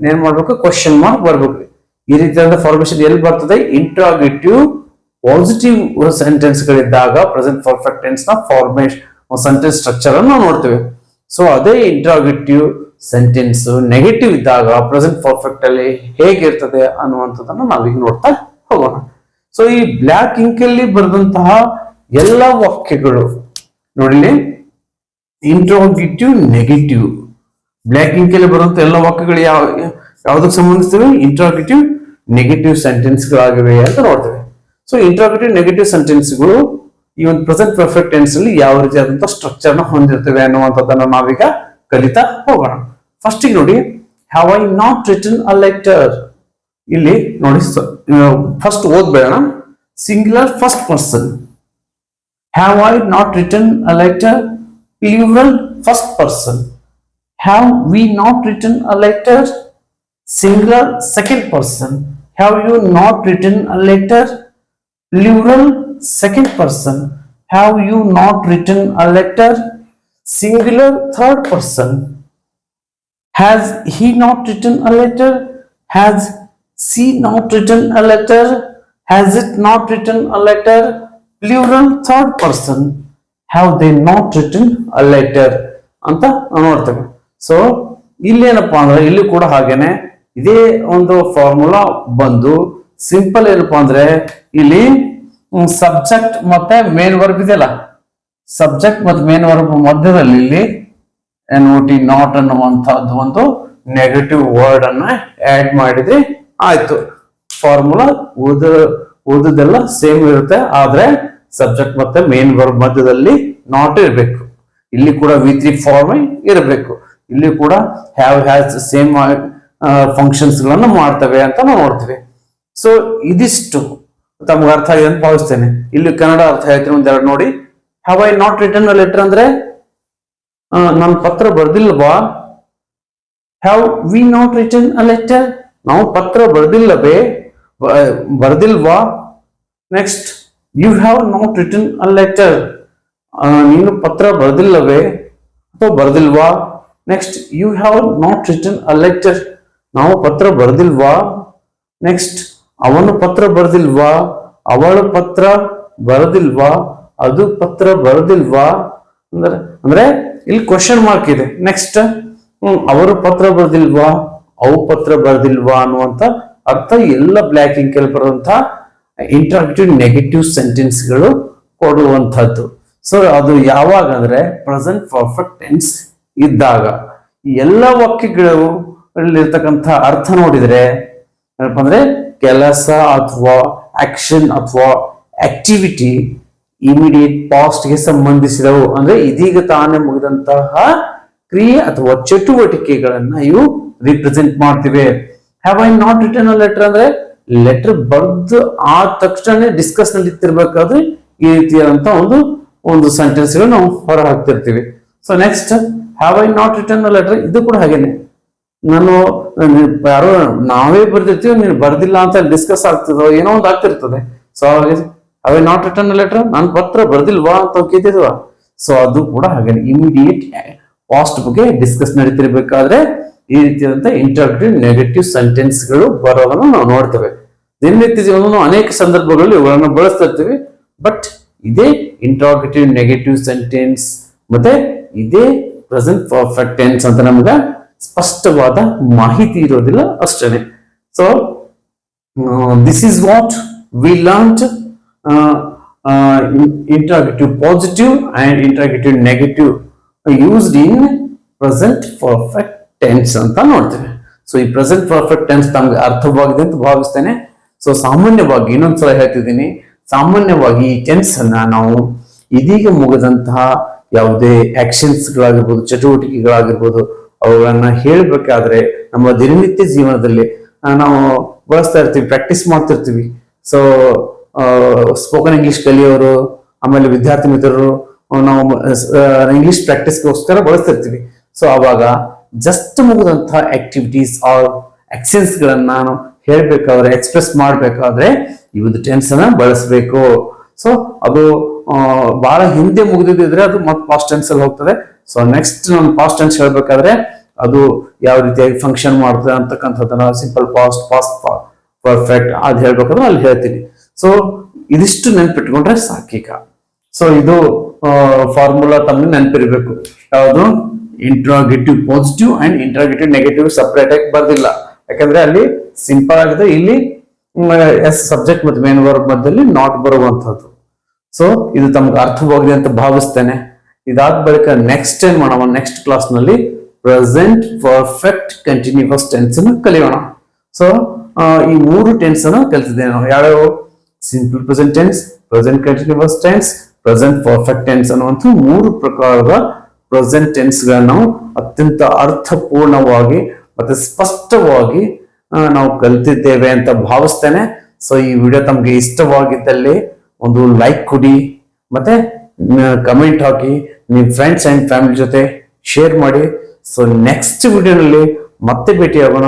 ಏನ್ ಮಾಡ್ಬೇಕು? ಕ್ವಶನ್ ಮಾರ್ಕ್ ಬರ್ಬೇಕು. ಈ ರೀತಿಯಾದ ಫಾರ್ಮೇಶನ್ ಎಲ್ಲಿ ಬರ್ತದೆ? ಇಂಟ್ರಾಗೇಟಿವ್ ಪಾಸಿಟಿವ್ ಸೆಂಟೆನ್ಸ್ ಗಳಿದ್ದಾಗ ಪ್ರೆಸೆಂಟ್ ಪರ್ಫೆಕ್ಟ್ ಟೆನ್ಸ್ನ ಫಾರ್ಮೇಶನ್ ಸೆಂಟೆನ್ಸ್ ಸ್ಟ್ರಕ್ಚರ್ ಅನ್ನು ನೋಡ್ತೇವೆ. ಸೊ ಅದೇ ಇಂಟ್ರಾಗೇಟಿವ್ ಸೆಂಟೆನ್ಸ್ ನೆಗೆಟಿವ್ ಇದ್ದಾಗ ಪ್ರೆಸೆಂಟ್ ಪರ್ಫೆಕ್ಟ್ ಅಲ್ಲಿ ಹೇಗಿರ್ತದೆ ಅನ್ನುವಂಥದ್ದನ್ನ ನಾವೀಗ ನೋಡ್ತಾ ಹೋಗೋಣ. ಸೊ ಈ ಬ್ಲ್ಯಾಕ್ ಇಂಕ್ ಅಲ್ಲಿ ಬರೆದಂತಹ ಎಲ್ಲ ವಾಕ್ಯಗಳು ನೋಡಿಲಿ ಇಂಟ್ರೋಗೇಟಿವ್ ನೆಗೆಟಿವ್ ಬ್ಲ್ಯಾಕ್ ಇಂಕ್ ಅಲ್ಲಿ ಬರುವಂತ ಎಲ್ಲ ವಾಕ್ಯಗಳು ಯಾವ, ಯಾವ್ದಕ್ಕೆ ಸಂಬಂಧಿಸ್ತವೆ ಇಂಟ್ರಾಗೇಟಿವ್ ನೆಗೆಟಿವ್ ಸೆಂಟೆನ್ಸ್ಗಳಾಗಿವೆ ಅಂತ ನೋಡ್ತೇವೆ. ಸೊ ಇಂಟ್ರಾಗೇಟಿವ್ ನೆಗೆಟಿವ್ ಸೆಂಟೆನ್ಸ್ಗಳು ಈ ಒಂದು ಪ್ರೆಸೆಂಟ್ ಪರ್ಫೆಕ್ಟ್ ಟೆನ್ಸ್ ಅಲ್ಲಿ ಯಾವ ರೀತಿ ಆದಂತಹ ಸ್ಟ್ರಕ್ಚರ್ನ ಹೊಂದಿರ್ತವೆ ಅನ್ನುವಂಥದ್ದನ್ನ ನಾವೀಗ ಕಲಿತಾ ಹೋಗೋಣ. ಫಸ್ಟ್ ನೋಡಿ have I not written a letter ಇಲ್ಲಿ ನೋಡಿ first ಓದ್ಬೇಡೋಣ. Singular first person have I not written a letter plural first person have we not written a letter singular second person have you not written a letter plural second person have you not written a letter singular third person Has he not written a letter? Has she not written a letter? Has it not written a letter? Plural third person. Have they not written a letter? ಅಂತ ನೋಡ್ತೇವೆ so ಇಲ್ಲಿ ಏನಪ್ಪಾ ಅಂದ್ರೆ ಇಲ್ಲಿ ಕೂಡ ಹಾಗೇನೆ ಇದೇ ಒಂದು ಫಾರ್ಮುಲಾ ಬಂದು ಸಿಂಪಲ್ ಏನಪ್ಪಾ ಅಂದ್ರೆ ಇಲ್ಲಿ ಸಬ್ಜೆಕ್ಟ್ ಮತ್ತೆ ಮೇನ್ ವರ್ಬ್ ಇದೆಯಲ್ಲ? ಸಬ್ಜೆಕ್ಟ್ ಮತ್ತು ಮೇನ್ ವರ್ಬ್ ಮಧ್ಯದಲ್ಲಿ ಇಲ್ಲಿ ಎನ್ ಒ ಟಿ ನಾಟ್ ಅನ್ನುವಂತಹದ್ದು ಒಂದು ನೆಗೆಟಿವ್ ವರ್ಡ್ ಅನ್ನ ಆಡ್ ಮಾಡಿದ್ರೆ ಆಯ್ತು. ಫಾರ್ಮುಲಾ ಓದ ಓದೋದೆಲ್ಲ ಸೇಮ್ ಇರುತ್ತೆ, ಆದ್ರೆ ಸಬ್ಜೆಕ್ಟ್ ಮತ್ತೆ ಮೇನ್ ವರ್ಬ್ ಮಧ್ಯದಲ್ಲಿ ನಾಟ್ ಇರಬೇಕು. ಇಲ್ಲಿ ಕೂಡ ವಿ ತ್ರೀ ಫಾರ್ಮ್ ಇರಬೇಕು. ಇಲ್ಲಿ ಕೂಡ ಹ್ಯಾವ್ ಹ್ಯಾಸ್ ಸೇಮ್ ಫಂಕ್ಷನ್ಸ್ಗಳನ್ನು ಮಾಡ್ತವೆ ಅಂತ ನಾವು ನೋಡ್ತೀವಿ. ಸೊ ಇದಿಷ್ಟು. ತಮ್ಗೆ ಅರ್ಥ ಆಗಿದೆ ಅಂತ ಭಾವಿಸ್ತೇನೆ. ಇಲ್ಲಿ ಕನ್ನಡ ಅರ್ಥ ಹೇಳ್ತೀನಿ ಒಂದೆರಡು ನೋಡಿ. Have I not written letter ಅಂದ್ರೆ ನನ್ನ ಪತ್ರ ಬರ್ದಿಲ್ವಾ have we not written a letter ನಾವು ಪತ್ರ ಬರ್ದಿಲ್ಲವೇ? ಬರ್ದಿಲ್ವಾ? Next you have not written a letter ನೀನು ಪತ್ರ ಬರ್ದಿಲ್ಲವೇ? ಅಥವಾ ಬರ್ದಿಲ್ವಾ? Next you have not written a letter ನಾವು ಪತ್ರ ಬರ್ದಿಲ್ವಾ? ನೆಕ್ಸ್ಟ್ ಅವನು ಪತ್ರ ಬರೆದಿಲ್ವಾ? ಅವಳು ಪತ್ರ ಬರದಿಲ್ವಾ? ಅದು ಪತ್ರ ಬರದಿಲ್ವಾ? ಅಂದ್ರೆ ಅಂದ್ರೆ ಇಲ್ಲಿ ಕ್ವಶನ್ ಮಾರ್ಕ್ ಇದೆ. ನೆಕ್ಸ್ಟ್ ಅವರು ಪತ್ರ ಬರೆದಿಲ್ವಾ? ಅವು ಪತ್ರ ಬರೆದಿಲ್ವಾ ಅನ್ನುವಂತ ಅರ್ಥ ಎಲ್ಲ ಬ್ಲ್ಯಾಕ್ ಅಲ್ಲಿ ಬರುವಂತ ಇಂಟ್ರಾಕ್ಟಿವ್ ನೆಗೆಟಿವ್ ಸೆಂಟೆನ್ಸ್ಗಳು ಕೊಡುವಂತದ್ದು ಸೊ ಅದು ಯಾವಾಗ ಅಂದ್ರೆ ಪ್ರೆಸೆಂಟ್ ಪರ್ಫೆಕ್ಟ್ ಟೆನ್ಸ್ ಇದ್ದಾಗ. ಎಲ್ಲ ವಾಕ್ಯಗಳು ಅರ್ಥ ನೋಡಿದ್ರೆ, ಏನಪ್ಪ ಅಂದ್ರೆ ಕೆಲಸ ಅಥವಾ ಆಕ್ಷನ್ ಅಥವಾ ಆಕ್ಟಿವಿಟಿ ಇಮಿಡಿಯೇಟ್ ಪಾಸ್ಟ್ಗೆ ಸಂಬಂಧಿಸಿದವು. ಅಂದ್ರೆ ಇದೀಗ ತಾನೇ ಮುಗಿದಂತಹ ಕ್ರಿಯೆ ಅಥವಾ ಚಟುವಟಿಕೆಗಳನ್ನ ಇವು represent ಮಾಡ್ತಿವೆ. Have I not written a letter ಅಂದ್ರೆ ಲೆಟರ್ ಬರೆದು ಆ ತಕ್ಷಣ ಡಿಸ್ಕಸ್ನಲ್ಲಿ ಇತ್ತಿರ್ಬೇಕಾದ್ರೆ ಈ ರೀತಿಯಾದಂತಹ ಒಂದು ಒಂದು ಸೆಂಟೆನ್ಸ್ ನಾವು ಹೊರ ಹಾಕ್ತಿರ್ತೀವಿ so next have I not written a letter ಇದು ಕೂಡ ಹಾಗೇನೆ. ನಾನು ಯಾರು ನಾವೇ ಬರ್ದಿರ್ತೀವಿ, ನೀನು ಬರ್ದಿಲ್ಲ ಅಂತ ಡಿಸ್ಕಸ್ ಆಗ್ತದೋ, ಏನೋ ಒಂದು ಆಗ್ತಿರ್ತದೆ. So have not written letter ನಾನು ಪತ್ರ ಬರ್ದಿಲ್ವಾ ಅಂತ ಕೇಳ್ತಿದ್ವ? ಸೊ ಅದು ಕೂಡ ಹಾಗೆ ಇಮಿಡಿಯೇಟ್ ಪಾಸ್ಟ್ ಬಗ್ಗೆ ಡಿಸ್ಕಸ್ ನಡೀತಿರ್ಬೇಕಾದ್ರೆ, ಈ ರೀತಿಯಾದಂತಹ ಇಂಟರ್ಟಿವ್ ನೆಗೆಟಿವ್ ಸೆಂಟೆನ್ಸ್ಗಳು ಬರೋದನ್ನ ನಾವು ನೋಡ್ತೇವೆ. ದಿನನಿತ್ಯ ಜೀವನ ಅನೇಕ ಸಂದರ್ಭಗಳಲ್ಲಿ ಇವುಗಳನ್ನು ಬಳಸ್ತಾ ಇರ್ತೀವಿ ಬಟ್ ಇದೇ ಇಂಟ್ರಾಗೇಟಿವ್ ನೆಗೆಟಿವ್ ಸೆಂಟೆನ್ಸ್ ಮತ್ತೆ ಇದೇ ಪ್ರೆಸೆಂಟ್ ಪರ್ಫೆಕ್ಟ್ ಟೆನ್ಸ್ ಅಂತ ನಮ್ಗೆ ಸ್ಪಷ್ಟವಾದ ಮಾಹಿತಿ ಇರೋದಿಲ್ಲ ಅಷ್ಟೇ so this is what we learn interrogative positive and interrogative negative used in present perfect tense ಅಂತ ನೋಡ್ತೇವೆ. ಸೊ ಈ ಪ್ರೆಸೆಂಟ್ ಪರ್ಫೆಕ್ಟ್ ಟೆನ್ಸ್ ತಮ್ಗೆ ಅರ್ಥವಾಗಿದೆ ಅಂತ ಭಾವಿಸ್ತೇನೆ. ಸೊ ಸಾಮಾನ್ಯವಾಗಿ ಇನ್ನೊಂದ್ಸಲ ಹೇಳ್ತಿದ್ದೀನಿ. ಸಾಮಾನ್ಯವಾಗಿ ಈ ಟೆನ್ಸ್ ಅನ್ನ ನಾವು ಇದೀಗ ಮುಗಿದಂತಹ ಯಾವುದೇ ಆಕ್ಷನ್ಸ್ ಗಳಾಗಿರ್ಬೋದು, ಚಟುವಟಿಕೆಗಳಾಗಿರ್ಬೋದು ಅವುಗಳನ್ನ ಹೇಳಬೇಕಾದ್ರೆ ನಮ್ಮ ದಿನನಿತ್ಯ ಜೀವನದಲ್ಲಿ ನಾವು ಬಳಸ್ತಾ ಇರ್ತೀವಿ ಪ್ರಾಕ್ಟೀಸ್ ಮಾಡ್ತಿರ್ತೀವಿ. ಸೊ ಸ್ಪೋಕನ್ ಇಂಗ್ಲಿಷ್ ಕಲಿಯೋರು, ಆಮೇಲೆ ವಿದ್ಯಾರ್ಥಿ ಮಿತ್ರರು ನಾವು ಇಂಗ್ಲಿಷ್ ಪ್ರಾಕ್ಟೀಸ್ಗೋಸ್ಕರ ಬಳಸ್ತಿರ್ತೀವಿ. ಸೊ ಅವಾಗ ಜಸ್ಟ್ ಮುಗಿದಂತಹ ಆಕ್ಟಿವಿಟೀಸ್ ಆರ್ ಗಳನ್ನ ನಾನು ಹೇಳ್ಬೇಕಾದ್ರೆ ಎಕ್ಸ್ಪ್ರೆಸ್ ಮಾಡಬೇಕಾದ್ರೆ, ಈ ಒಂದು ಟೆನ್ಸ್ ಅನ್ನ ಬಳಸಬೇಕು. ಸೊ ಅದು ಬಹಳ ಹಿಂದೆ ಮುಗಿದಿದ್ರೆ ಅದು ಮತ್ತೆ ಪಾಸ್ಟ್ ಟೆನ್ಸ್ ಅಲ್ಲಿ ಹೋಗ್ತದೆ. ಸೊ ನೆಕ್ಸ್ಟ್ ನಾನು ಪಾಸ್ಟ್ ಟೆನ್ಸ್ ಹೇಳ್ಬೇಕಾದ್ರೆ ಅದು ಯಾವ ರೀತಿಯಾಗಿ ಫಂಕ್ಷನ್ ಮಾಡ್ತದೆ ಅಂತಕ್ಕಂಥದ್ದನ್ನ ಸಿಂಪಲ್ ಪಾಸ್ಟ್ ಪಾಸ್ಟ್ ಪರ್ಫೆಕ್ಟ್ ಅದು ಹೇಳ್ಬೇಕಾದ್ರೆ ಅಲ್ಲಿ ಹೇಳ್ತೀನಿ. ಸೊ ಇದಿಷ್ಟು ನೆನ್ಪಿಟ್ಕೊಂಡ್ರೆ ಸಾಕೀಗ. ಸೊ ಇದು ಫಾರ್ಮುಲಾ ತಮ್ಮ ನೆನಪಿರ್ಬೇಕು. ಯಾವುದು? Interrogative positive and interrogative negative separate ಆಗಿ ಬರ್ದಿಲ್ಲ. ಯಾಕಂದ್ರೆ ಅಲ್ಲಿ ಸಿಂಪಲ್ ಆಗಿದೆ. ಇಲ್ಲಿ ಎಸ್ ಸಬ್ಜೆಕ್ಟ್ ಮತ್ತು ಮೇನ್ ವರ್ಕ್ ಮಧ್ಯದಲ್ಲಿ ನಾಟ್ ಬರುವಂತಹದ್ದು. ಸೊ ಇದು ತಮ್ಗೆ ಅರ್ಥವಾಗಿದೆ ಅಂತ ಭಾವಿಸ್ತೇನೆ. ಇದಾದ ಬಳಿಕ ನೆಕ್ಸ್ಟ್ ಏನ್ ಮಾಡೋಣ? ನೆಕ್ಸ್ಟ್ ಕ್ಲಾಸ್ನಲ್ಲಿ ಪ್ರೆಸೆಂಟ್ ಪರ್ಫೆಕ್ಟ್ ಕಂಟಿನ್ಯೂಸ್ ಟೆನ್ಸ್ ಅನ್ನು ಕಲಿಯೋಣ. ಸೊ ಈ ಮೂರು ಟೆನ್ಸ್ ಅನ್ನು ಕಲಿತಿದ್ದೇವೆ ನಾವು. ಯಾವ್ಯಾವ? Simple present tense present continuous tense present perfect tense ಅನ್ನುವಂಥ ಮೂರು ಪ್ರಕಾರದ ಪ್ರೆಸೆಂಟ್ ಟೆನ್ಸ್ ಗಳನ್ನ ನಾವು ಅತ್ಯಂತ ಅರ್ಥಪೂರ್ಣವಾಗಿ ಮತ್ತೆ ಸ್ಪಷ್ಟವಾಗಿ ನಾವು ಕಲಿತಿದ್ದೇವೆ ಅಂತ ಭಾವಿಸ್ತೇನೆ. ಸೊ ಈ ವಿಡಿಯೋ ತಮಗೆ ಇಷ್ಟವಾಗಿದ್ದಲ್ಲಿ ಒಂದು ಲೈಕ್ ಕೊಡಿ. ಮತ್ತೆ ಕಮೆಂಟ್ ಹಾಕಿ ನಿಮ್ಮ ಫ್ರೆಂಡ್ಸ್ ಆ್ಯಂಡ್ ಫ್ಯಾಮಿಲಿ ಜೊತೆ ಶೇರ್ ಮಾಡಿ. ಸೊ ನೆಕ್ಸ್ಟ್ ವಿಡಿಯೋನಲ್ಲಿ ಮತ್ತೆ ಭೇಟಿಯಾಗೋಣ.